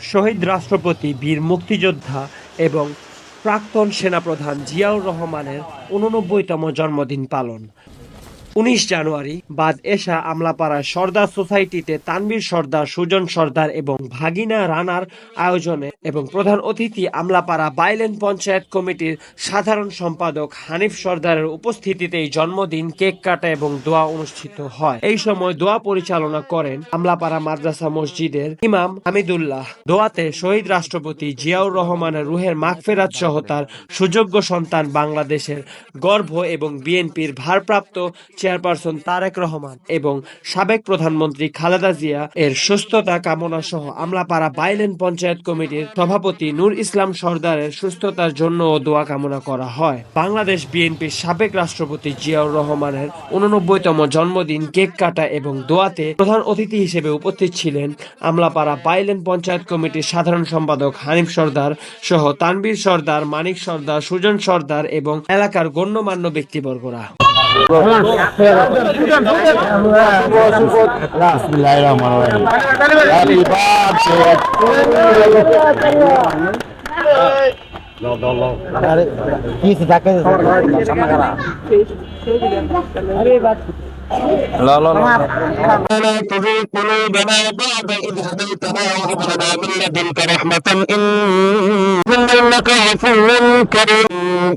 শহীদ রাষ্ট্রপতি বীর মুক্তিযোদ্ধা এবং প্রাক্তন সেনাপ্রধান জিয়াউর রহমানের উননব্বইতম জন্মদিন পালন। উনিশ জানুয়ারি বাদ এশা আমলাপাড়ায় সর্দার সোসাইটিতে তানবীর সর্দার, সুজন সর্দার এবং ভাগিনা রানার আয়োজনে এবং প্রধান অতিথি আমলাপাড়া বাইলেন পঞ্চায়েত কমিটির সাধারণ সম্পাদক হানিফ সর্দারের উপস্থিতিতে জন্মদিন কেক কাটা এবং দোয়া অনুষ্ঠিত হয়। এই সময় দোয়া পরিচালনা করেন আমলাপাড়া মাদ্রাসা মসজিদের ইমাম হামিদুল্লাহ। দোয়াতে শহীদ রাষ্ট্রপতি জিয়াউর রহমানের রুহের মাগফেরাত সহ তার সুযোগ্য সন্তান বাংলাদেশের গর্ভ এবং বিএনপির ভারপ্রাপ্ত চেয়ারপারসন তারেক রহমান এবং সাবেক প্রধানমন্ত্রী খালেদা জিয়া এর সুস্থতা কামনা সহ আমলাপাড়া বাইলেন পঞ্চায়েত কমিটির সভাপতি নূর ইসলাম সর্দারের সুস্থতার জন্য দোয়া কামনা করা হয়। বাংলাদেশ বিএনপির সাবেক রাষ্ট্রপতি জিয়াউর রহমানের উননব্বইতম জন্মদিন কেক কাটা এবং দোয়াতে প্রধান অতিথি হিসেবে উপস্থিত ছিলেন আমলাপাড়া বাইলেন পঞ্চায়েত কমিটির সাধারণ সম্পাদক হানিফ সর্দার সহ তানবীর সর্দার, মানিক সর্দার, সুজন সর্দার এবং এলাকার গণ্যমান্য ব্যক্তিবর্গরা। لا لا لا تزغ قلوبنا بعد إذ هديتنا وهب لنا من لدنك رحمة إنك إنك غفور كريم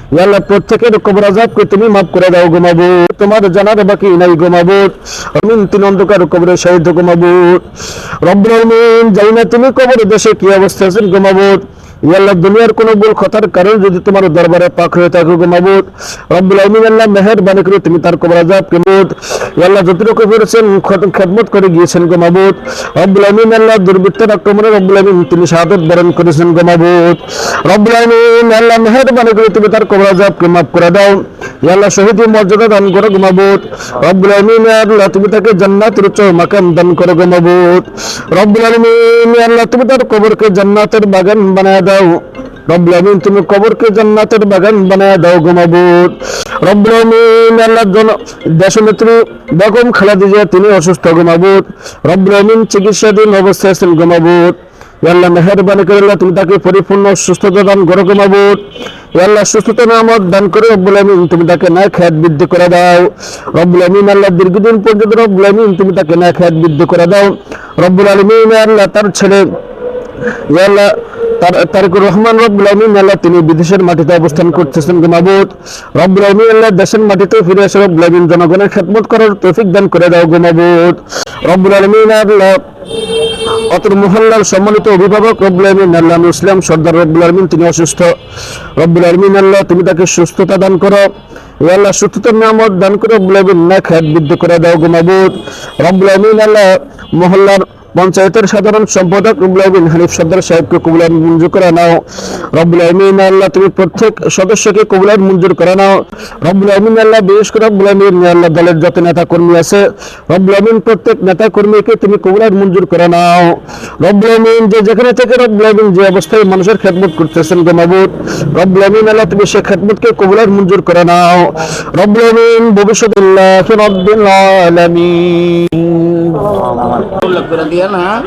আল্লাহ প্রত্যেকের কবর আযাবকে তুমি মাফ করে দাও ঘুমাবো তোমার জানার বাকি নাই গমাবুত আমি তিন অন্ধকার কবরে শহীদ গমাবুত রব্বুল আলামিন, জানি না তুমি কবর দেশে কি অবস্থা আছেন গমাবুত ইয়াল্লাহ, দুনিয়ার কোন ভুল কথার কারণে যদি তোমার দরবারে পাক হয়ে থাকো গমাবুত রব্বুল আলামিন আল্লাহ মেহেরবানি করে তুমি তার কবর আযাব কেমুত ইয়াল্লাহ, যতটুকু করেছেন খেদমত করে গিয়েছেন গমাবুত রব্বুল আলামিন আল্লাহ দুর্বৃত্তের আক্রমণে রব্বুল আলামিন তিনি শাহাদত বরণ করেছেন গমাবুত রব্বুল আলামিন আল্লাহ মেহেরবানি করে তুমি তার কবর আযাবকে মাফ করে দাও। ইয়াল্লাহ শহীদের মর্যাদা দান করো গমাবুত রব্বুল আলামিন আল্লাহ তুমি তাকে জান্নাতের উচ্চ মাকাম দান করো গমাবুত রব্বুল আলামিন আল্লাহ তুমি তার কবরকে জান্নাতের বাগান বানায় দাও। রব্বুল আলামিন, তুমি কবরকে জান্নাতের বাগান বানায় দাও গমাবুত রব্বুল আলামিন আল্লাহ জন দেশনেত্রী বেগম খালেদা জিয়া, তিনি অসুস্থ গমাবুত রব্বুল আলামিন চিকিৎসাধীন অবস্থায় আছেন গমাবুত আল্লাহ, মেহরবানি করে আল্লাহ, তুমি তাকে পরিপূর্ণ সুস্থতা দান করো গমাবুত আল্লাহ, সুস্থতা নামত দান করে রব্বুল আমিন তুমি তাকে না খেয়াত বৃদ্ধি করে দাও। রব্বুল আমিন আল্লাহ, দীর্ঘদিন পর্যন্ত রব্বুল আমিন তুমি তাকে না খেয়াত বৃদ্ধি করে দাও। রব্বুল আলমিন আল্লাহ, তার ছেলে আল্লাহ তারেকুর রহমান রব্বুল আমিন আল্লাহ তিনি বিদেশের মাটিতে অবস্থান করতেছেন গমাবুত রব্বুল আমিন আল্লাহ দেশের মাটিতে ফিরে এসে রব্বুল আমিন জনগণের খেদমত করার তৌফিক দান করে দাও গমাবুত রব্বুল আলমিন আল্লাহ অতর সম্মানিত অভিভাবক রব্বুল আলমিন আল্লাহ ইসলাম সর্দার রব্বুল আলমিন, তিনি অসুস্থ। রব্বুল আলমিন আল্লাহ তুমি তাকে সুস্থতা দান করো। আল্লাহ সুস্থতার নামত দান করে রব্বুল আলমিন না খ্যাত বৃদ্ধি করে দাও গুমাবুত রব্বুল আলমিন আল্লাহ মহল্লার পঞ্চায়েতের সাধারণ সম্পাদক রব্বুল আলমিন, হানিফ সর্দার সাহেবকে কবুলার মঞ্জুর করে নাও। রব্বুল আল্লাহ, তুমি প্রত্যেক সদস্যকে কবুলার মঞ্জুর করে নাও। রব্বুল আলমিন আল্লাহ, বিশেষ করে রব্বুল আল্লাহ দলের যত নেতা কর্মী আছে, রব্বুল প্রত্যেক নেতা কর্মীকে তুমি কবুলার মঞ্জুর করে নাও। রব্বুল যে যেখানে থেকে রব্বুল আলমিন যে অবস্থায় মানুষের খেদমত করতেছেন গমাবুত রব্বুল আলমিন আল্লাহ, তুমি সে খেদমতকে কবুলার মঞ্জুর করে নাও। রব্বুল আলমিন, ভবিষ্যৎ আল্লাহ রব্বুল আলামিন। উল্লেখ করে দিয়ে না হ্যাঁ।